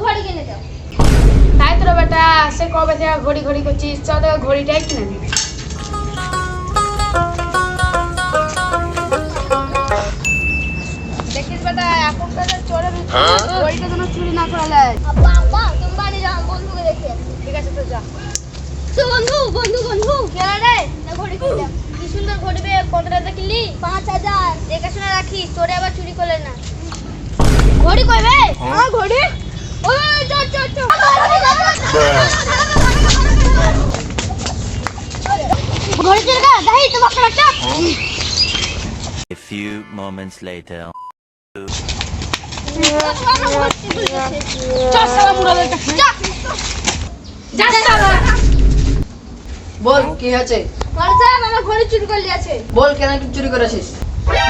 ঘড়ি কিনে দাও তাই তো রে বেটা? সে কবে থেকে ঘড়ি ঘড়ি করছিস? চ তোকে ঘড়িটাই কিনে দিবি দেখিস বেটা এখনকার চোরে ঘড়িটা যেন চুরি না করা যায় আব্বা আব্বা তুমি বাড়ি যাও বন্ধুকে দেখে ঠিক আছে তো যা। বন্ধু বন্ধু বন্ধু। কেনা রে না ঘড়ি কিনলাম কি সুন্দর ঘড়ি বে কত টাকা কিনলি পাঁচ হাজার। দেখাশোনা রাখিস তোরে আবার চুরি করলে না। ঘড়ি কই বে? হ্যাঁ ঘড়ি। ওই চল চল চল। ঘড়ি চুরি কর দাহি তো বাচ্চা বাচ্চা A few moments later. চল সালা মুড়াদের কাছে যা সালা বল কি হয়েছে? ঘড়ি সাহেব আমার ঘড়ি চুরি করে লিয়েছে বল কেন তুই চুরি করেছিস?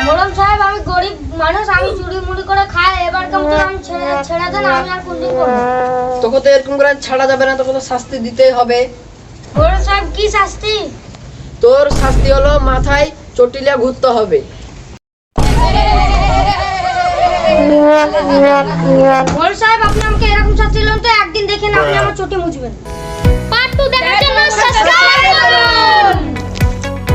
মোড়ল সাহেব আমি গরিব মানুষ আমি চুরি মুড়ি করে খাই এবার কেমন আমি ছেড়ে ছেড়ে দেন আমি আর কোনদিন করব। তোকে তো এরকম করে ছাড়া যাবে না তোকে তো শাস্তি দিতেই হবে। মোড়ল সাহেব কি শাস্তি? তোর শাস্তি হলো মাথায় চটিলিয়া ঘুরতে হবে। মোড়ল সাহেব আপনি আমাকে এরকম শাস্তি দিলেন তো একদিন দেখেন আপনি আমার চটি মুছবেন। পার্ট টু করুন